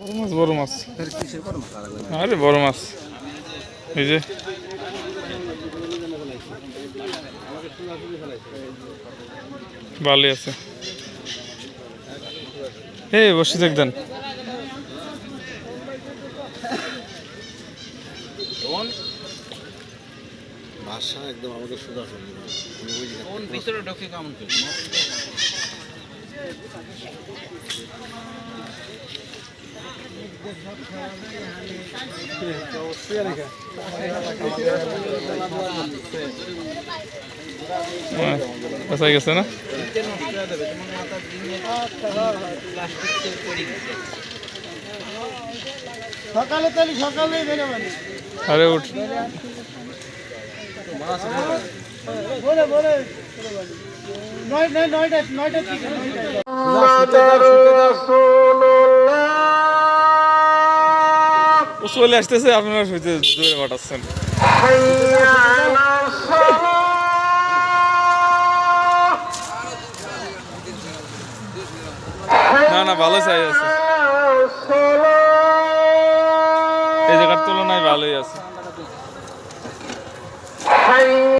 বড় মাছ। বড় মাছ? আরে বড় মাছ। এই যে। বালি আছে। এই বসে দেখতেন ভাষা একদম আমাকে সোজা শুনি আমি বুঝি না কোন ভিতরে ঢোকে কেমন প্লাস্টিক পড়ে গেছে সকালে তাহলে সকালে আরে উঠ। বলে বলে নয় নয় নয়টা নয়টা ও চলে আসতেছে, আপনারা শুইতে দূরে পাঠাচ্ছেন। না না, ভালো চাই আছে। এই জায়গার তুলনায় ভালোই আছে।